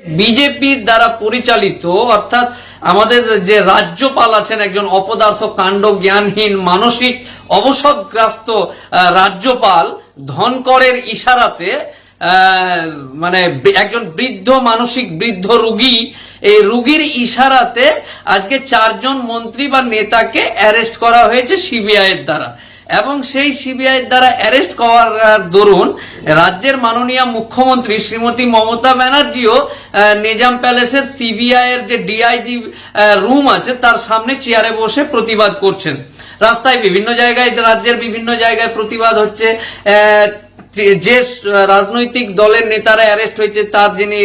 বিজেপির দ্বারা পরিচালিত, অর্থাৎ আমাদের যে রাজ্যপাল আছেন একজন অপদার্থ কাণ্ড জ্ঞানহীন মানসিক অবসদগ্রস্ত রাজ্যপাল ধনকরের ইশারাতে মানে একজন বৃদ্ধ, মানসিক বৃদ্ধ রুগী, এই রুগীর ইশারাতে আজকে চারজন মন্ত্রী বা নেতাকে অ্যারেস্ট করা হয়েছে সিবিআই এর দ্বারা। এবং সেই সিবিআই দ্বারা অ্যারেস্ট করার দরুন রাজ্যের মাননীয় মুখ্যমন্ত্রী শ্রীমতী মমতা ব্যানার্জিও নিজাম প্যালেসের সিবিআই এর যে ডিআইজি রুম আছে, তার সামনে চেয়ারে বসে প্রতিবাদ করছেন। রাস্তায় বিভিন্ন জায়গায়, রাজ্যের বিভিন্ন জায়গায় প্রতিবাদ হচ্ছে যে রাজনৈতিক দলের নেতারা অ্যারেস্ট হয়েছে, তার যিনি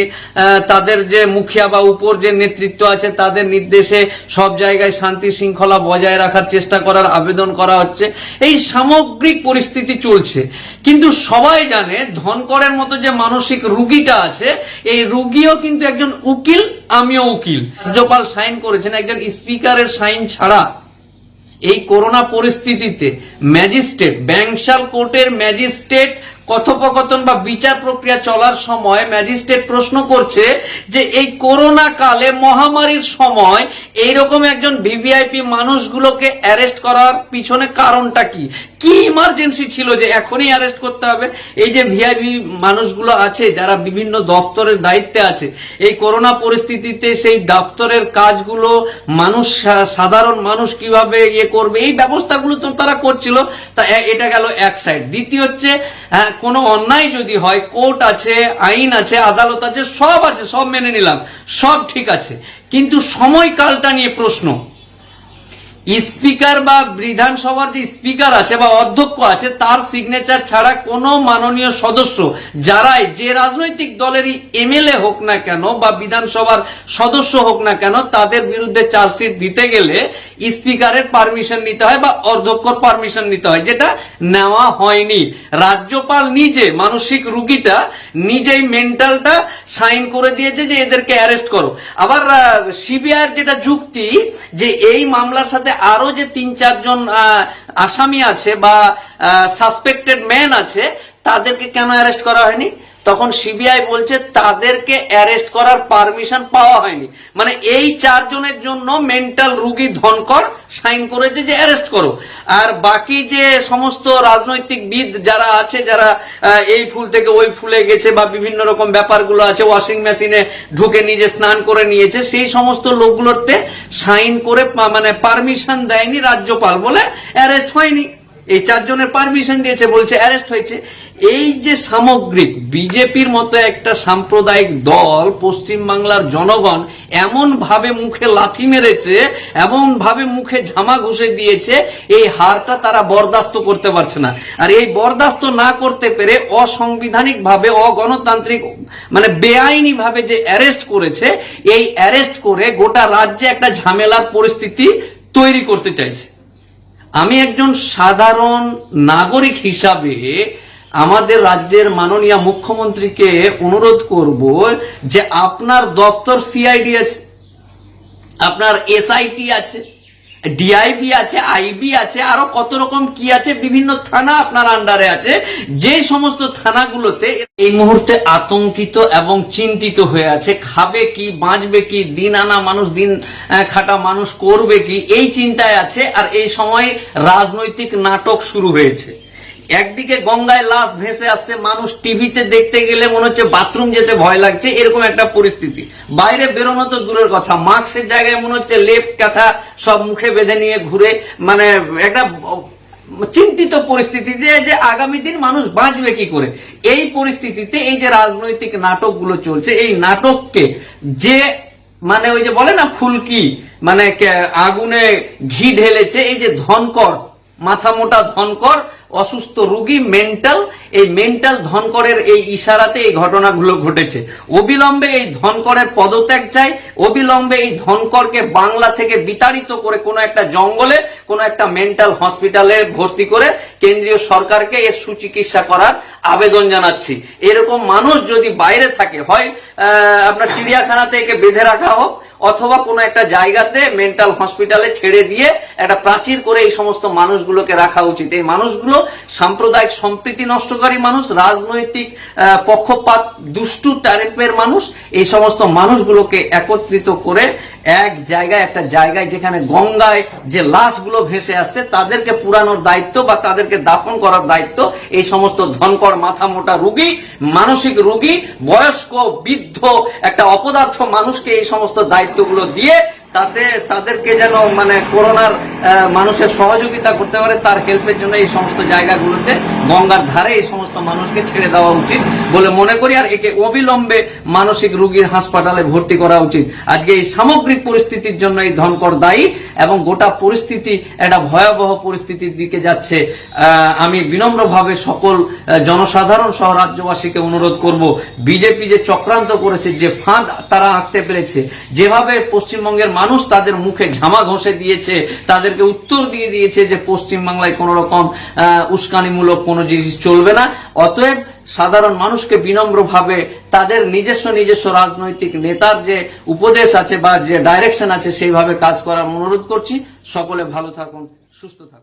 তাদের যে মুখিয়া বা উপর যে নেতৃত্ব আছে, তাদের নির্দেশে সব জায়গায় শান্তি শৃঙ্খলা বজায় রাখার চেষ্টা করার আবেদন করা হচ্ছে। এই সামগ্রিক পরিস্থিতি চলছে। কিন্তু সবাই জানে, ধনকরের মতো যে মানসিক রুগীটা আছে, এই রুগীও কিন্তু একজন উকিল, আমিও উকিল। রাজ্যপাল সাইন করেছেন, একজন স্পিকারের সাইন ছাড়া। এই করোনা পরিস্থিতিতে ম্যাজিস্ট্রেট, ব্যাংশাল কোর্টের ম্যাজিস্ট্রেট কথোপকথন বা বিচার প্রক্রিয়া চলার সময় ম্যাজিস্ট্রেট প্রশ্ন করছে যে এই করোনা কালে মহামারীর সময় এইরকম একজন ভিভিআইপি মানুষগুলোকে অ্যারেস্ট করার পিছনে কারণটা কি? কি ইমার্জেন্সি ছিল যে এখনই অ্যারেস্ট করতে হবে? এই যে ভিআইপি মানুষগুলো আছে, যারা বিভিন্ন দপ্তরের দায়িত্বে আছে, এই করোনা পরিস্থিতিতে সেই দপ্তরের কাজগুলো মানুষ সাধারণ মানুষ কীভাবে ইয়ে করবে? এই ব্যবস্থাগুলো তো তারা করছিল। তা এটা গেল এক সাইড দ্বিতীয় হচ্ছে কোনো অন্যায় যদি হয় কোর্ট আছে, আইন আছে, আদালত আছে, সব আছে, সব মেনে নিলাম, সব ঠিক আছে। কিন্তু সময়কালটা নিয়ে প্রশ্ন। স্পিকার বা বিধানসভার যে স্পিকার আছে বা অধ্যক্ষ আছে, তার সিগনেচার ছাড়া কোনো মাননীয় সদস্য, যারাই যে রাজনৈতিক দলেরই এমএলএ হোক না কেন বা বিধানসভার সদস্য হোক না কেন, তাদের বিরুদ্ধে চার্জশিট দিতে গেলে স্পিকারের পারমিশন নিতে হয় বা অধ্যক্ষর পারমিশন নিতে হয়, যেটা নেওয়া হয়নি। রাজ্যপাল নিজে মানসিক রুগীটা নিজেই মেন্টালটা সাইন করে দিয়েছে যে এদেরকে অ্যারেস্ট করো। আবার সিবিআইয়ের যেটা যুক্তি যে এই মামলার সাথে আরও যে তিন, চারজন আসামি আছে বা সাসপেক্টেড ম্যান আছে, তাদেরকে কেন অ্যারেস্ট করা হয়নি? তখন সিবিআই বলছে তাদেরকে অ্যারেস্ট করার পারমিশন পাওয়া হয়নি। মানে এই চারজনের জন্য মেন্টাল রুগী ধনকর সাইন করেছে যে অ্যারেস্ট করো। আর বাকি যে সমস্ত রাজনৈতিক বিদ যারা আছে, যারা এই ফুল থেকে ওই ফুলে গেছে বা বিভিন্ন রকম ব্যাপারগুলো আছে ওয়াশিং মেশিনে ঢুকে নিজে স্নান করে নিয়েছে, সেই সমস্ত লোকগুলোতে সাইন করে মানে পারমিশন দেয়নি রাজ্যপাল বলে অ্যারেস্ট হয়নি। এই চারজনের পারমিশন দিয়েছে, বলছে অ্যারেস্ট হয়েছে। এই যে সামগ্রিক বিজেপির মতো একটা সাম্প্রদায়িক দল পশ্চিম বাংলার জনগণ এমন ভাবে মুখে লাথি মেরেছে এমন ভাবে মুখে ঝামা ঘুষে দিয়েছে, এই হারটা তারা বরদাস্ত করতে পারছে না। আর এই বরদাস্ত না করতে পেরে অসাংবিধানিক ভাবে অগণতান্ত্রিক মানে বেআইনি ভাবে যে অ্যারেস্ট করেছে, এই অ্যারেস্ট করে গোটা রাজ্যে একটা ঝামেলার পরিস্থিতি তৈরি করতে চাইছে। আমি একজন সাধারণ নাগরিক হিসাবে আমাদের রাজ্যের মাননীয় মুখ্যমন্ত্রীকে অনুরোধ করব যে আপনার দপ্তর সিআইডি আছে, আপনার এসআইটি আছে ডিআইবি আছে আইবি আছে, আরও কত রকম কি আছে, বিভিন্ন থানা আপনার আন্ডারে আছে, যে সমস্ত থানাগুলোতে এই মুহূর্তে আতঙ্কিত এবং চিন্তিত হয়ে আছে, খাবে কি, বাঁচবে কি, দিন আনা মানুষ, দিন খাটা মানুষ করবে কি, এই চিন্তায় আছে, আর এই সময় রাজনৈতিক নাটক শুরু হয়েছে। একদিকে গঙ্গায় লাশ ভেসে আসছে, মানুষ টিভিতে দেখতে গেলে মনে হচ্ছে বাথরুম যেতে ভয় লাগছে, এরকম একটা পরিস্থিতি। বাইরে বেরোনো তো দূরের কথা, মাস্কের জায়গায় মনে হচ্ছে লেপ কাঁথা সব মুখে বেঁধে নিয়ে ঘুরে মানে একটা চিন্তিত পরিস্থিতি যে আগামী দিন মানুষ বাঁচবে কি করে। এই পরিস্থিতিতে এই যে রাজনৈতিক নাটকগুলো চলছে, এই নাটককে যে মানে ওই যে বলে না ফুলকি মানে আগুনে ঘি ঢেলেছে, এই যে ধনকর, মাথা মোটা ধনকর অসুস্থ রুগী মেন্টাল এই মেন্টাল ধনকরের এই ইশারাতে এই ঘটনাগুলো ঘটেছে। অবিলম্বে এই ধনকরের পদত্যাগ চাই, অবিলম্বে এই ধনকরকে বাংলা থেকে বিতাড়িত করে কোনো একটা জঙ্গলে, কোনো একটা মেন্টাল হসপিটালে ভর্তি করে কেন্দ্রীয় সরকারকে এর সুচিকিৎসা করার আবেদন জানাচ্ছি। এরকম মানুষ যদি বাইরে থাকে, হয় আপনার চিড়িয়াখানাতে একে বেঁধে রাখা হোক, অথবা কোনো একটা জায়গাতে মেন্টাল হসপিটালে ছেড়ে দিয়ে একটা প্রাচীর করে এই সমস্ত মানুষগুলোকে রাখা উচিত। এই মানুষগুলো সাম্প্রদায়িক সম্প্রীতি নষ্টকারী মানুষ, রাজনৈতিক পক্ষপাত, দুষ্টু টাইপের মানুষ, এই সমস্ত মানুষগুলোকে একত্রিত করে এক জায়গায়, একটা জায়গায় যেখানে গঙ্গায় যে লাশগুলো ভেসে আসছে, তাদেরকে পুরানোর দায়িত্ব বা তাদেরকে দাফন করার দায়িত্ব, এই সমস্ত ধনকর, মাথা মোটা রুগী, মানসিক রুগী, বয়স্ক, বৃদ্ধ, একটা অপদার্থ মানুষকে এই সমস্ত দায়িত্বগুলো দিয়ে তাতে তাদেরকে যেন মানে করোনার মানুষের সহযোগিতা করতে পারে, তার হেল্পের জন্য এই সমস্ত জায়গাগুলোতে গঙ্গার ধারে এই সমস্ত মানুষকে ছেড়ে দেওয়া উচিত বলে মনে করি। আর একে অবিলম্বে মানসিক রোগীর হাসপাতালে ভর্তি করা উচিত। আজকে এই সামগ্রিক পরিস্থিতির জন্য এই ধনকর দায়ী এবং গোটা পরিস্থিতি একটা ভয়াবহ পরিস্থিতির দিকে যাচ্ছে। আমি বিনম্রভাবে সকল জনসাধারণ সহ রাজ্যবাসীকে অনুরোধ করব, বিজেপি যে চক্রান্ত করেছে, যে ফাঁদ তারা আঁকতে পেরেছে, যেভাবে পশ্চিমবঙ্গের মানুষ তাদের মুখে ঝামা ঘষে দিয়েছে, তাদেরকে উত্তর দিয়ে দিয়েছে যে পশ্চিমবাংলায় কোন রকম উস্কানিমূলক কোনো জিনিস চলবে না। অতএব সাধারণ মানুষকে বিনম্রভাবে তাদের নিজস্ব নিজস্ব রাজনৈতিক নেতার যে উপদেশ আছে বা যে ডাইরেকশন আছে, সেইভাবে কাজ করার অনুরোধ করছি। সকলে ভালো থাকুন, সুস্থ থাকুন।